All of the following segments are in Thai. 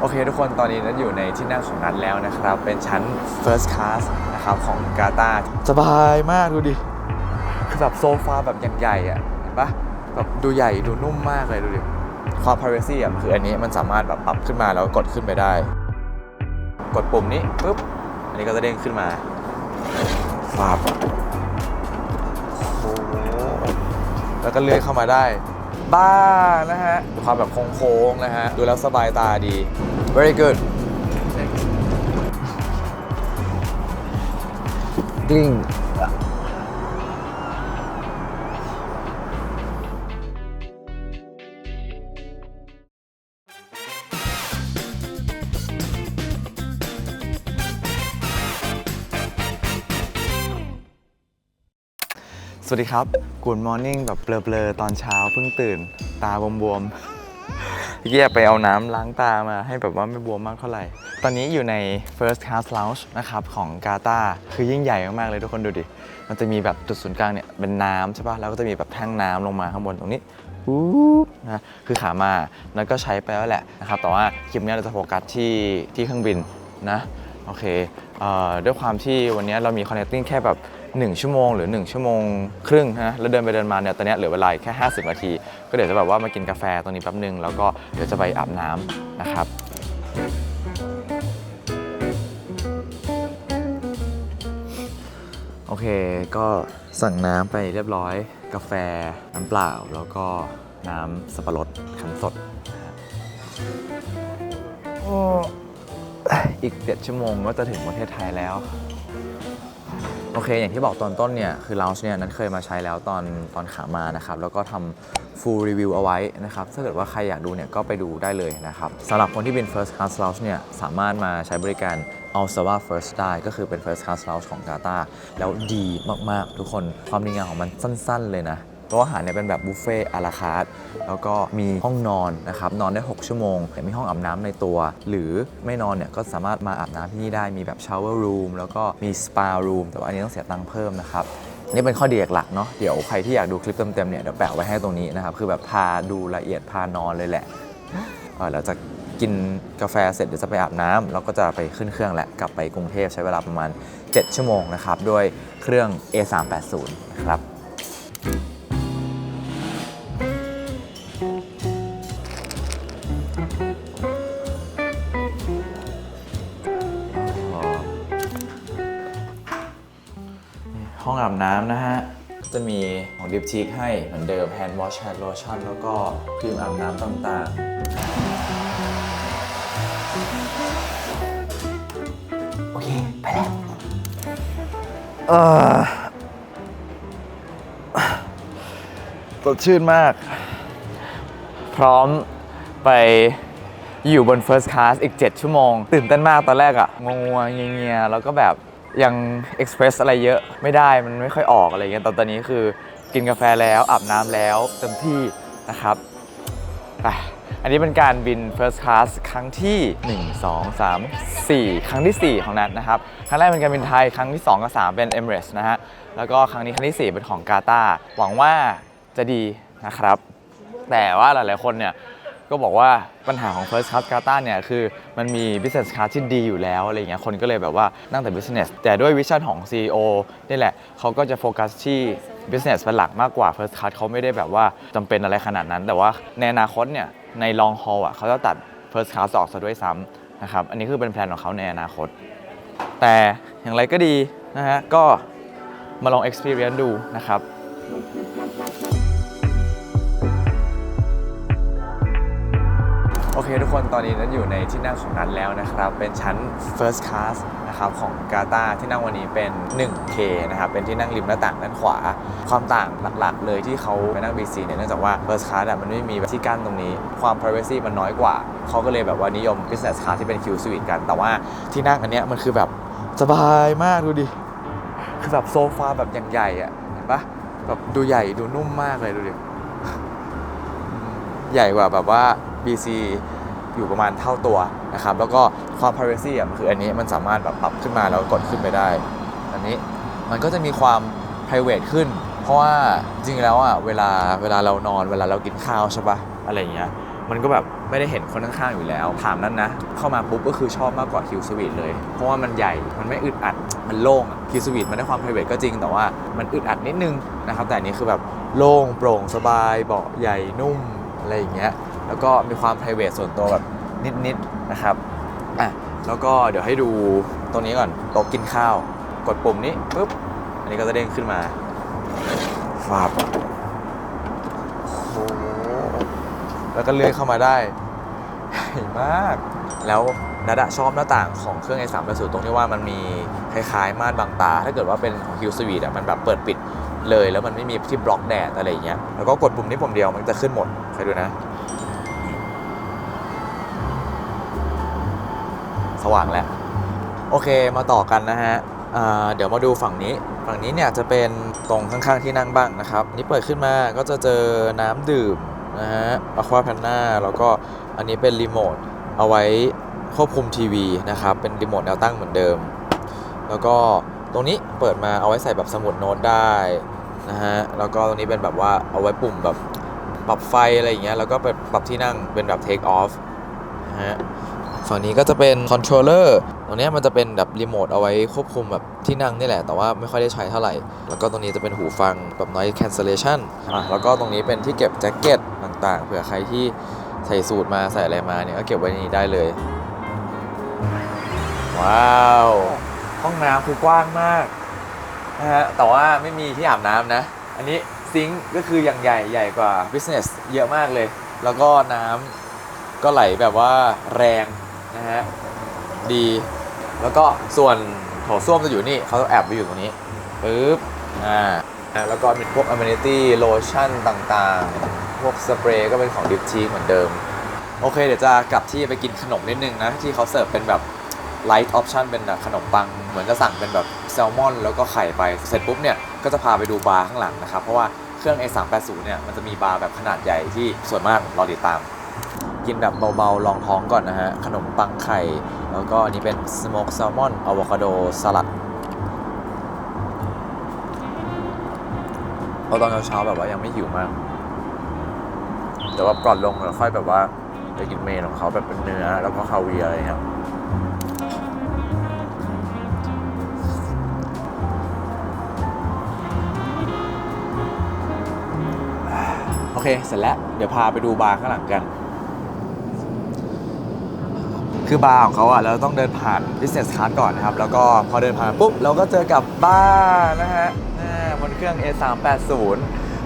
โอเคทุกคนตอนนี้นัทอยู่ในที่นั่งของนัทแล้วนะครับ เป็นชั้น first class นะครับของกาตาสบายมากดูดิ คือแบบโซฟาแบบอย่ใหญ่อะเห็นปะแบบดูใหญ่ดูนุ่มมากเลยดูดิ ความ privacy อะคืออันนี้มันสามารถแบบปรับขึ้นมาแล้วกดขึ้นไปได้ กดปุ่มนี้ปุ๊บอันนี้ก็จะเด้งขึ้นมาฟาบโอ้แล้วก็เลื่อยเข้ามาได้ บ้านะฮะความแบบโค้งๆนะฮะ ดูแล้วสบายตาดี very good กลิ้ง วัสดีครับ Good Morning แบบเบลอๆ ตอนเช้าเพิ่งตื่น ตาบวมๆพี่เกียไปเอาน้ำล้างตามาให้แบบว่าไม่บวมมากเท่าไหร่ ตอนนี้อยู่ใน First Class Lounge นะครับ ของกาตาคือยิ่งใหญ่มากๆเลยทุกคนดูดิ มันจะมีแบบจุดศูนย์กลางเนี่ยเป็นน้ำใช่ปะแล้วก็จะมีแบบแท่งน้ำลงมาข้างบนตรงนี้ปุ๊บนะคือขามาแล้วก็ใช้ไปแล้วแหละนะครับ แต่ว่าคลิปนี้เราจะโฟกัสที่ที่เครื่องบินนะ โอเคเอ่อด้วยความที่วันนี้เรามี connecting แค่แบบ 1 ชั่วโมง หรือ 1 ชั่วโมงครึ่งนะแล้วเดินไปเดินมาเนี่ยตอนนี้เหลือเวลาแค่ 50 นาที ก็เดี๋ยวจะแบบว่ามากินกาแฟตรงนี้แป๊บนึง แล้วก็เดี๋ยวจะไปอาบน้ำนะครับโอเค ก็สั่งน้ำไปเรียบร้อย กาแฟน้ำเปล่า แล้วก็น้ำสับปะรดขันสดอ้อีกเจ็ดชั่วโมงก็จะถึงประเทศไทยแล้ว โอเค อย่างที่บอกตอนต้นเนี่ย คือ Lounge เนี่ย นั้นเคยมาใช้แล้วตอนตอนขามานะครับ แล้วก็ทำ full review เอาไว้นะครับ ถ้าเกิดว่าใครอยากดูเนี่ย ก็ไปดูได้เลยนะครับสำหรับคนที่เป็น first class lounge เนี่ย สามารถมาใช้บริการ a l s a v a first ได้ ก็คือเป็น first class lounge ของกาตาแล้วดีมาก ๆ ทุกคน ความดีงามของมันสั้น ๆ เลยนะ โต๊ะอาหารเนี่ยเป็นแบบบุฟเฟ่อาราคาร์ทแล้วก็มีห้องนอนนะครับนอนได้ 6 ชั่วโมงแต่มีห้องอาบน้ำในตัว หรือไม่นอนเนี่ยก็สามารถมาอาบน้ำที่นี่ได้มีแบบชาวเวอร์รูมแล้วก็มีสปารูมแต่ว่าอันนี้ต้องเสียตังค์เพิ่มนะครับนี่เป็นข้อดีหลักเนาะเดี๋ยวใครที่อยากดูคลิปเต็มๆเนี่ยเดี๋ยวแปะไว้ให้ตรงนี้นะครับคือแบบพาดูละเอียดพานอนเลยแหละเออเราจะกินกาแฟเสร็จเดี๋ยวจะไปอาบน้ำแล้วก็จะไปขึ้นเครื่องแหละกลับไปกรุงเทพใช้เวลาประมาณ 7 ชั่วโมงนะครับด้วยเครื่อง A380 นะครับ องอาบน้ำนะฮะ จะมีของดิฟชีกให้เหมือนเดิม Hand Wash Hand Lotion แล้วก็ครีมอาบน้ำต่างๆ โอเค ไปแล้วเออสดชื่นมาก พร้อมไปอยู่บน First Class อีก 7 ชั่วโมง ตื่นเต้นมากตอนแรกอะงงๆเงียๆแล้วก็แบบ ยัง Express อะไรเยอะไม่ได้มันไม่ค่อยออกอะไรเงี้ยตอนตอนนี้คือกินกาแฟแล้วอาบน้ำแล้วเต็มที่นะครับไปอันนี้เป็นการบิน First Class ครั้งที่ 1 2 3 4 ครั้งทีสี่ 4 ของนัดนะครับ ครั้งแรกเป็นการบินไทย ครั้งที่ 2 กับ 3 เป็น Emirates นะฮะ แล้วก็ครั้งนี้ครั้งที่ 4 เป็นของกาตาร์หวังว่าจะดีนะครับ แต่ว่าหลาย ๆ คนเนี่ย ก็บอกว่าปัญหาของ First Class Qatar เนี่ยคือมันมี Business Class ที่ดีอยู่แล้วอะไรเงี้ยคนก็เลยแบบว่านั่งแต่ Business แต่ด้วยวิชั่นของ CEO นี่แหละเขาก็จะโฟกัสที่ Business เป็นหลักมากกว่า First Class เขาไม่ได้แบบว่าจำเป็นอะไรขนาดนั้น แต่ว่าในอนาคตเนี่ยใน Long Haul อะเขาจะตัด First Class ออกซะด้วยซ้ำนะครับอันนี้คือเป็นแผนของเขาในอนาคต แต่อย่างไรก็ดีนะฮะก็มาลอง experience ดูนะครับ เคทุกคนตอนนี้นั้นอยู่ในที่นั่งของนัดแล้วนะครับ เป็นชั้น First Class นะครับของกาตาที่นั่งวันนี้เป็น 1K นะครับ เป็นที่นั่งริมหน้าต่างด้านขวา ความต่างหลักๆ เลยที่เขาไปนั่ง BC เนี่ยเนื่องจากว่า First Class มันไม่มีที่กั้นตรงนี้ ความ privacy มันน้อยกว่า เขาก็เลยแบบว่านิยม Business Class ที่เป็น Q Suite กัน แต่ว่าที่นั่งอันเนี้ยมันคือแบบสบายมากดูดิ คือแบบโซฟาแบบอย่างใหญ่อะเห็นปะแบบดูใหญ่ดูนุ่มมากเลยดูดิ ใหญ่กว่าแบบว่า BC อยู่ประมาณเท่าตัวนะครับแล้วก็ความ privacy อะคืออันนี้มันสามารถแบบปรับขึ้นมาแล้วกดขึ้นไปได้ อันนี้มันก็จะมีความ private ขึ้น เพราะว่าจริงๆแล้วอะเวลาเวลาเรานอนเวลาเรากินข้าวใช่ปะอะไรอย่างเงี้ยมันก็แบบไม่ได้เห็นคนข้างๆอยู่แล้ว ถามนั้นนะ เข้ามาปุ๊บก็คือชอบมากกว่าคิวสวีทเลย เพราะว่ามันใหญ่ มันไม่อึดอัด มันโล่งคิวสวีทมันได้ความ p r i v a t ก็จริง แต่ว่ามันอึดอัดนิดนึงนะครับ แต่อันนี้คือแบบโล่งโปร่งสบายเบาะใหญ่นุ่มอะไรอย่างเงี้ย แล้วก็มีความ p r i v a t ส่วนตัวแบบนิดๆนะครับอะแล้วก็เดี๋ยวให้ดูตรงนี้ก่อนโต๊ะกินข้าว กดปุ่มนี้ปุ๊บอันนี้ก็จะเด้งขึ้นมาฟาบโอ้โหแล้วก็เลื่อยเข้ามาได้ใหญ่มาก แล้วนัดะชอบหน้าต่างของเครื่อง i3 8 0ตรงที่ว่ามันมีคล้ายๆ ม่านบังตา ถ้าเกิดว่าเป็นของ Q Suite อะมันแบบเปิดปิดเลย แล้วมันไม่มีที่บล็อกแดดอะไรอย่างเงี้ยแล้วก็กดปุ่มนี้ปุ่มเดียวมันจะขึ้นหมดใครดูนะ สว่างแล้ว โอเคมาต่อกันนะฮะเดี๋ยวมาดูฝั่งนี้ ฝั่งนี้เนี่ยจะเป็นตรงข้างๆที่นั่งบ้างนะครับ นี่เปิดขึ้นมาก็จะเจอน้ำดื่มนะฮะอควาแพนนาแล้วก็อันนี้เป็นรีโมทเอาไว้ควบคุมทีวีนะครับ เป็นรีโมทแนวตั้งเหมือนเดิม แล้วก็ตรงนี้เปิดมาเอาไว้ใส่แบบสมุดโน้ตได้นะฮะ แล้วก็ตรงนี้เป็นแบบว่าเอาไว้ปุ่มแบบปรับไฟอะไรอย่างเงี้ย แล้วก็เปิดปรับที่นั่งเป็นแบบ take off นะฮะ ฝั่งนี้ก็จะเป็นคอนโทรลเลอร์ตรงเนี้ยมันจะเป็นแบบรีโมทเอาไว้ควบคุมแบบที่นั่งนี่แหละ แต่ว่าไม่ค่อยได้ใช้เท่าไหร่ แล้วก็ตรงนี้จะเป็นหูฟังแบบ noise cancellation อะแล้วก็ตรงนี้เป็นที่เก็บแจ็คเก็ตต่างๆ เผื่อใครที่ใส่สูทมาใส่อะไรมาเนี่ยก็เก็บไว้ในนี้ได้เลย ว้าว ห้องน้ำคือกว้างมากนะฮะแต่ว่าไม่มีที่อาบน้ำนะ อันนี้ซิงค์ก็คืออย่างใหญ่ใหญ่กว่า business เยอะมากเลย แล้วก็น้ำก็ไหลแบบว่าแรง นะฮะดีแล้วก็ส่วนโถส้วมจะอยู่นี่เขาแอบไปอยู่ตรงนี้ปึ๊บอ่าแล้วก็มีพวก amenity lotion ต่างๆ พวกสเปรย์ก็เป็นของดิฟทีเหมือนเดิม โอเค เดี๋ยวจะกลับที่ไปกินขนมนิดนึงนะ ที่เขาเสิร์ฟเป็นแบบ light option เป็นขนมปัง เหมือนจะสั่งเป็นแบบแซลมอน แล้วก็ไข่ไป เสร็จปุ๊บเนี่ย ก็จะพาไปดูบาร์ข้างหลังนะครับ เพราะว่าเครื่อง A380 เนี่ย มันจะมีบาร์แบบขนาดใหญ่ที่สวยมากรอติดตาม กินแบบเบาๆลองท้องก่อนนะฮะ ขนมปังไข่ แล้วก็อันนี้เป็นสโมกแซลมอนอะโวคาโดสลัดเอาตอนเช้าๆแบบว่ายังไม่หิวมากแต่ว่าก่อนลงเราค่อยแบบว่าไปกินเมนของเขาแบบเป็นเนื้อ แล้วก็คาเวียอะไรเงี้ยโอเค เสร็จแล้ว เดี๋ยวพาไปดูบาร์ข้างหลังกัน คือบาร์ของเขาอะเราต้องเดินผ่าน business class ก่อนนะครับ แล้วก็พอเดินผ่านปุ๊บ เราก็เจอกับบาร์นะฮะอ่าบนเครื่อง A380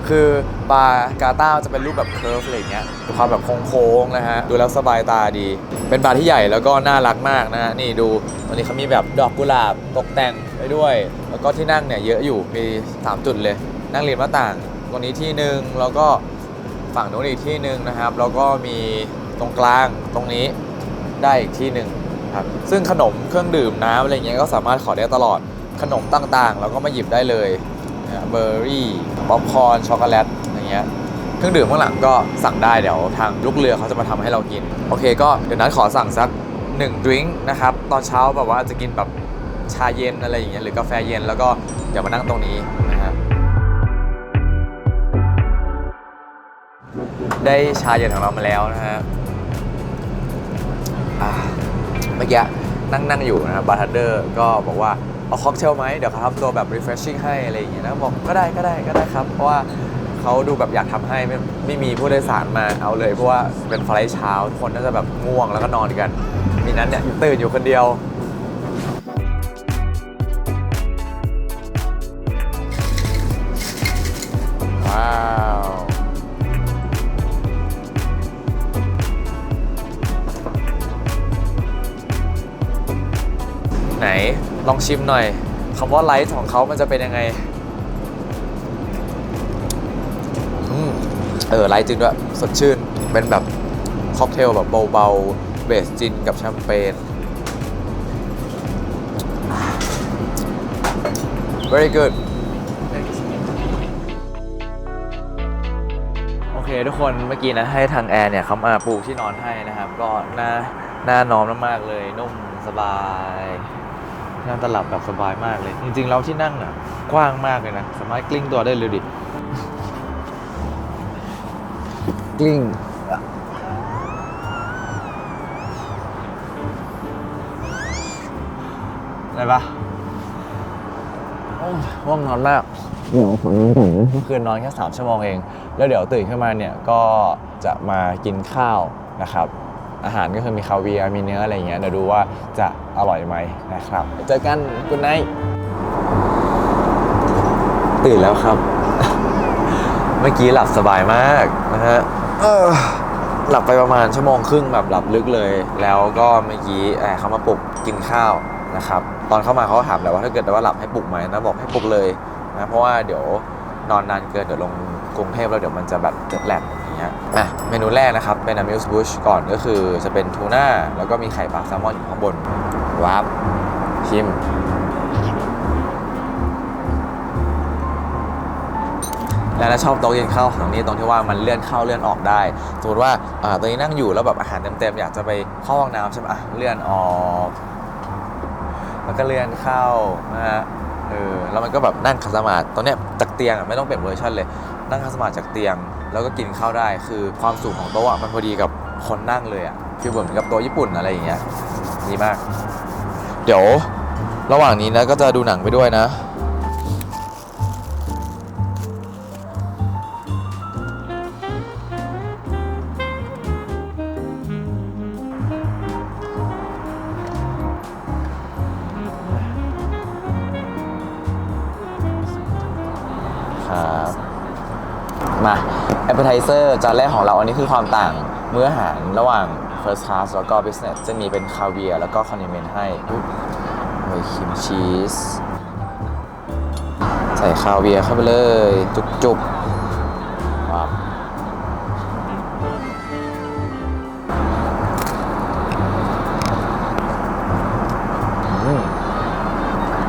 คือบาร์กาต้าจะเป็นรูปแบบเค r ร์ฟอะไรอย่างเงี้ยมีความแบบโค้งๆนะฮะ ดูแล้วสบายตาดี เป็นบาร์ที่ใหญ่แล้วก็น่ารักมากนะฮะ นี่ดู ตอนนี้เขามีแบบดอกกุหลาบตกแต่งไปด้วย แล้วก็ที่นั่งเนี่ยเยอะอยู่ มี 3 จุดเลย นั่งริมหน้าต่าง ตรงนี้ที่หนึ่งแล้วก็ฝั่งนู้นอีกที่หนึ่งนะครับ แล้วก็มีตรงกลางตรงนี้ ได้อีกที่หนึ่งครับซึ่งขนมเครื่องดื่มน้ำอะไรเงี้ยก็สามารถขอได้ตลอดขนมต่างๆ เราก็มาหยิบได้เลยเบอร์รี่ป๊อปคอร์นช็อกโกแลตอะไรเงี้ยเครื่องดื่มข้างหลังก็สั่งได้เดี๋ยวทางลูกเรือเขาจะมาทำให้เรากิน โอเคก็เดี๋ยวนัดขอสั่งสัก1ดริงก์นะครับ ตอนเช้าแบบว่าจะกินแบบชาเย็นอะไรอย่างเงี้ยหรือกาแฟเย็นแล้วก็เดี๋ยวมานั่งตรงนี้นะฮะได้ชาเย็นของเรามาแล้วนะฮะ เมื่อกี้นั่งนั่งอยู่นะครับบาร์เทนเดอร์ก็บอกว่าเอาค็อกเทลไหมเดี๋ยวเขาทำตัวแบบ refreshing ให้อะไรอย่างเงี้ยนะบอกก็ได้ก็ได้ก็ได้ครับ เพราะว่าเขาดูแบบอยากทำให้ไม่ไม่มีผู้โดยสารมาเอาเลย เพราะว่าเป็นไฟล์เช้าทุกคนน่าจะแบบง่วงแล้วก็นอนกัน มีนั้นเนี่ยตื่นอยู่คนเดียว ลองชิมหน่อยคำว่าไลท์ของเขามันจะเป็นยังไงอืมเออไลท์จริงด้วยสดชื่น เป็นแบบค็อกเทลแบบเบาๆ เบสจินกับแชมเปญ very good โอเคทุกคนเมื่อกี้นะให้ทางแอร์เนี่ยเขามาปูที่นอนให้นะครับ ก็น่าน่านอนมากๆเลยนุ่มสบาย นั่งตลับแบบสบายมากเลย จริง ๆ เราที่นั่งอะ กว้างมากเลยนะ สามารถกลิ้งตัวได้เลยดิ กลิ้งอะไรปะว่างนอนมากเดี๋ยวผมคืนนอนแค่สามชั่วโมงเอง แล้วเดี๋ยวตื่นขึ้นมาเนี่ย ก็จะมากินข้าวนะครับ อาหารก็คือมีคาเวียร์มีเนื้ออะไรอย่างเงี้ยเดี๋ยวดูว่าจะอร่อยไหมนะครับ เจอกันกุนไนตื่นแล้วครับ เมื่อกี้หลับสบายมากนะฮะหลับไปประมาณชั่วโมงครึ่งแบบหลับลึกเลย แล้วก็เมื่อกี้แอบเขามาปลุกกินข้าวนะครับ ตอนเข้ามาเขาถามแหละว่าถ้าเกิดว่าหลับให้ปลุกไหมนะบอกให้ปลุกเลยนะเพราะว่าเดี๋ยวนอนนานเกินเดี๋ยวลงกรุงเทพแล้วเดี๋ยวมันจะแบบเจ็บแหลก อย่างเงี้ยอะเมนูแรกนะครับ เป็น amuse bush ก่อนก็คือจะเป็นทูน่าแล้วก็มีไข่ปลาแซลมอนอยู่ข้างบนว้าบชิม แล้วนะชอบโต๊ะกินข้าวของนี้ตรงที่ว่ามันเลื่อนเข้าเลื่อนออกได้ สมมติว่าตอนนี้นั่งอยู่แล้วแบบอาหารเต็มๆ อยากจะไปเข้าห้องน้ำใช่ไหมอะเลื่อนออกแล้วก็เลื่อนเข้านะฮะเออแล้วมันก็แบบนั่งคัสมาธิตอนเนี้ยจากเตียงอะไม่ต้องเปลี่ยนเวอร์ชันเลย นั่งคัสมาธิจากเตียง แล้วก็กินข้าวได้ คือความสูงของโต๊ะมันพอดีกับคนนั่งเลยอะคือเหมือนกับโต๊ะญี่ปุ่นอะไรอย่างเงี้ยดีมาก เดี๋ยว ระหว่างนี้นะก็จะดูหนังไปด้วยนะ appetizer จานแรกของเราอันนี้คือความต่างมื้ออาหารระหว่าง first class แล้วก็ business จะมีเป็นคาเวียแล้วก็คอนดิเมนต์ให้อุ๊ยโอ้ยครีมชีสใส่คาเวียเข้าไปเลย จุกๆว้าวอืม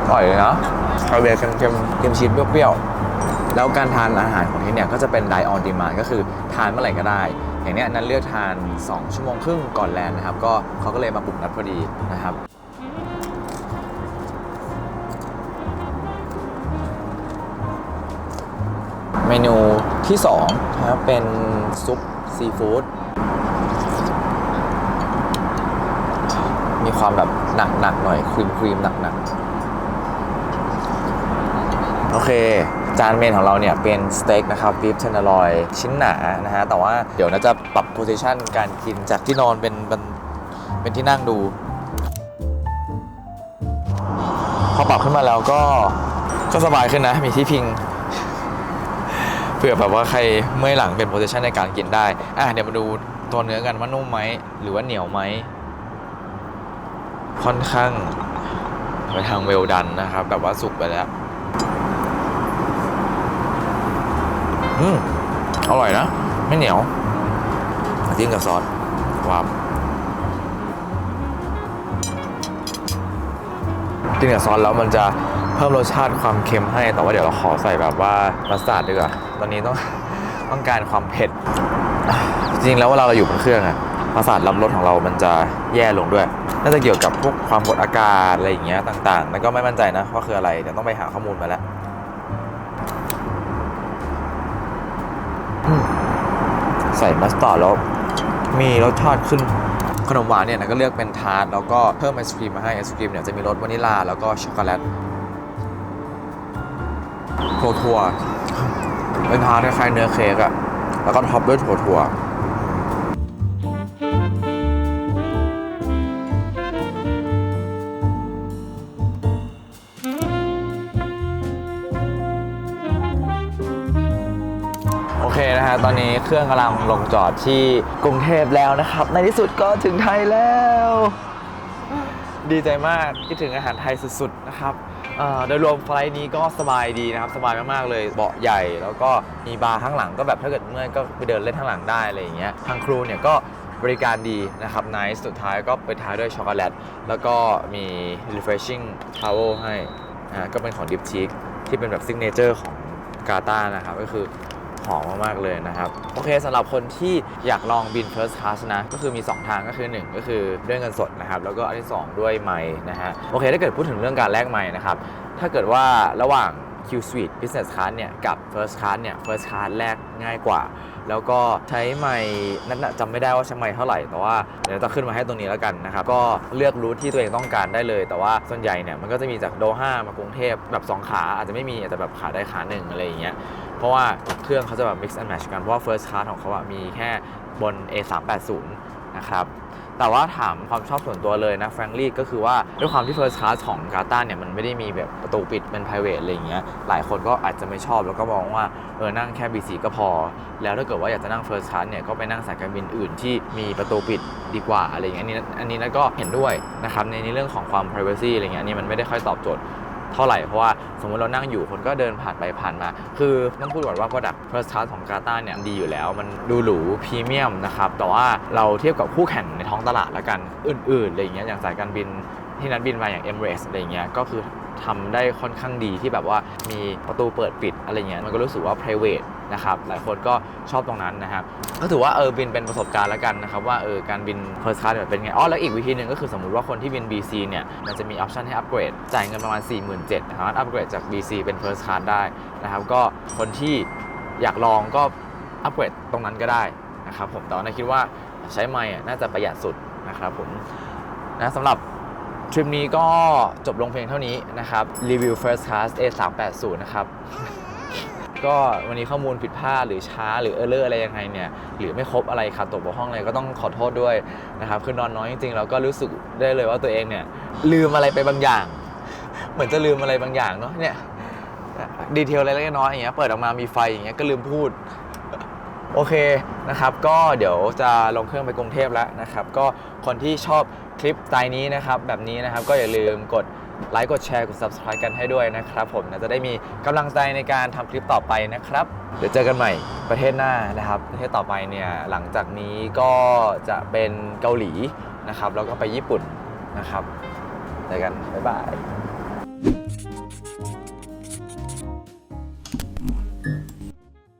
อร่อยเลยนะคาเวียเค็มๆเค็มชีสเปรี้ยวๆ แล้วการทานอาหารของที่เนี่ยก็จะเป็น die on demand ก็คือทานเมื่อไหร่ก็ได้ อย่างเนี้ยนั้นเลือกทาน 2 ชั่วโมงครึ่งก่อนแลนนะครับ ก็เขาก็เลยมาปลุกนัดพอดีนะครับเมนูที่2นะครับเป็นซุปซีฟู้ดมีความแบบหนักๆหน่อยครีมครีมๆหนักๆ โอเค จานเมนของเราเนี่ยเป็นสเต็กนะครับบีฟเทนเนอรอยชิ้นหนานะฮะแต่ว่าเดี๋ยวน่าจะปรับโพซิชันการกินจากที่นอนเป็นเป็นเป็นที่นั่งดู พอปรับขึ้นมาแล้วก็ก็สบายขึ้นนะ มีที่พิงเผื่อแบบว่าใครเมื่อยหลังเป็นโพซิชันในการกินได้อะเดี๋ยวมาดูตัวเนื้อกันว่านุ่มไหมหรือว่าเหนียวไหมค่อนข้างไปทางเวลดันนะครับ แบบว่าสุกไปแล้ว อืมอร่อยนะ ไม่เหนียวจิ้มกับซอสว้าวจิ้มกับซอสแล้วมันจะเพิ่มรสชาติความเค็มให้ แต่ว่าเดี๋ยวเราขอใส่แบบว่ามัสตาร์ดดีกว่า ตอนนี้ต้องต้องการความเผ็ด จริงแล้วเวลาเราอยู่บนเครื่องอะประสาทรับรสของเรามันจะแย่ลงด้วย น่าจะเกี่ยวกับพวกความกดอากาศอะไรอย่างเงี้ยต่างๆ แล้วก็ไม่มั่นใจนะว่าคืออะไร เดี๋ยวต้องไปหาข้อมูลมาแล้ว ใส่มัสตาร์ดแล้วมีรสชาติขึ้นขนมหวานเนี่ยนะก็เลือกเป็นทาร์ตแล้วก็เพิ่มไอศครีมมาให้ไอศครีมเนี่ยจะมีรสวานิลาแล้วก็ช็อกโกแลตถั่วถั่วๆเป็นทาร์ตคล้ายๆเนื้อเค้กอะแล้วก็ท็อปด้วยถั่วถั่ว ตอนนี้เครื่องกำลังลงจอดที่กรุงเทพแล้วนะครับ ในที่สุดก็ถึงไทยแล้ว ดีใจมากคิดถึงอาหารไทยสุดๆนะครับโดยรวมไฟล์นี้ก็สบายดีนะครับ สบายมากๆเลยเบาะใหญ่ แล้วก็มีบาร์ข้างหลังก็แบบถ้าเกิดเมื่อยก็ไปเดินเล่นข้างหลังได้อะไรอย่างเงี้ยทางครูเนี่ยก็บริการดีนะครับ n น c e สุดท้ายก็ไปท้ายด้วยช็อกโกแลตแล้วก็มี refreshing towel ให้อ่าก็เป็นของ Dip Cheek ที่เป็นแบบซิกเนเจอร์ของกาตานะครับ ก็คือ หอมมากๆเลยนะครับ โอเคสำหรับคนที่อยากลองบิน First Class นะ ก็คือมี 2 ทางก็คือ 1 ก็คือด้วยเงินสดนะครับ แล้วก็อันที่ 2 ด้วยไม้นะฮะ โอเค ถ้าเกิดพูดถึงเรื่องการแลกไม้นะครับ ถ้าเกิดว่าระหว่าง Q Suite Business Class เนี่ยกับ First Class เนี่ย First Class แรกง่ายกว่า แล้วก็ใช้ไมค์นั่นน่ะจำไม่ได้ว่าใช้ไมค์เท่าไหร่ แต่ว่าเดี๋ยวจะขึ้นมาให้ตรงนี้แล้วกันนะครับ ก็เลือกรูทที่ตัวเองต้องการได้เลย แต่ว่าส่วนใหญ่เนี่ยมันก็จะมีจากโดฮามากรุงเทพแบบ 2 ขาอาจจะไม่มีอาจจะแบบขาได้ขาหนึ่งอะไรอย่างเงี้ยเพราะว่าเครื่องเขาจะแบบ mix and match กันเพราะว่า first class ของเขาอะมีแค่บน A380 นะครับ แต่ว่าถามความชอบส่วนตัวเลยนะแฟรงลี่ก็คือว่าด้วยความที่ first class ของกาตาเนี่ยมันไม่ได้มีแบบประตูปิดเป็น private อะไรอย่างเงี้ยหลายคนก็อาจจะไม่ชอบแล้วก็มองว่าเออนั่งแค่ BC ก็พอ แล้วถ้าเกิดว่าอยากจะนั่ง first class เนี่ยก็ไปนั่งสายการบินอื่นที่มีประตูปิดดีกว่าอะไรอย่างเงี้ยอันนี้อันนี้นัทก็เห็นด้วยนะครับในในเรื่องของความ privacy อะไรเงี้ยอันนี้มันไม่ได้ค่อยตอบโจทย์ เท่าไหร่ เพราะว่าสมมติเรานั่งอยู่คนก็เดินผ่านไปผ่านมา คือต้องพูดก่อนว่า Product First Class ของกาตาเนี่ยดีอยู่แล้ว มันดูหรูพรีเมียมนะครับ แต่ว่าเราเทียบกับคู่แข่งในท้องตลาดแล้วกัน อื่นๆอะไรอย่างเงี้ยอย่างสายการบินที่นัดบินมาอย่าง Emirates อะไรอย่างเงี้ยก็คือ ทำได้ค่อนข้างดีที่แบบว่ามีประตูเปิดปิดอะไรเงี้ยมันก็รู้สึกว่า p r i v a t นะครับหลายคนก็ชอบตรงนั้นนะครับก็ถือว่าเออบินเป็นประสบการณ์แล้วกันนะครับว่าเออการบิน first class เป็นไงอ๋อแล้วอีกวิธีหนึ่งก็คือสมมุติว่าคนที่บิน BC เนี่ยมันจะมีออปชันให้อัปเกรดจ่ายเงินประมาณ 47,000นะครับอัปเกรดจาก BC เป็น first class ได้นะครับก็คนที่อยากลองก็อัปเกรดตรงนั้นก็ได้นะครับผมแต่ว่านคิดว่าใช้ไมค์อะน่าจะประหยัดสุดนะครับผมนะสำหรับ ทริปนี้ก็จบลงเพียงเท่านี้นะครับรีวิว first class A380 นะครับ ก็วันนี้ข้อมูลผิดพลาดหรือช้าหรือเออร์เลอร์อะไรยังไงเนี่ย หรือไม่ครบอะไรขาดตกบกพร่องอะไรก็ต้องขอโทษด้วยนะครับ คือนอนน้อยจริงๆเราก็รู้สึกได้เลยว่าตัวเองเนี่ย ลืมอะไรไปบางอย่าง เหมือนจะลืมอะไรบางอย่างเนาะเนี่ยดีเทลเล็กๆน้อยๆอย่างเงี้ยเปิดออกมามีไฟอย่างเงี้ยก็ลืมพูดโอเคนะครับ ก็เดี๋ยวจะลงเครื่องไปกรุงเทพแล้วนะครับ ก็คนที่ชอบ คลิปสไตล์นี้นะครับแบบนี้นะครับก็อย่าลืมกดไลค์กดแชร์กด subscribe กันให้ด้วยนะครับผมนะจะได้มีกำลังใจในการทำคลิปต่อไปนะครับ เดี๋ยวเจอกันใหม่ประเทศหน้านะครับประเทศต่อไปเนี่ยหลังจากนี้ก็จะเป็นเกาหลีนะครับแล้วก็ไปญี่ปุ่นนะครับเจอกันบ๊ายบาย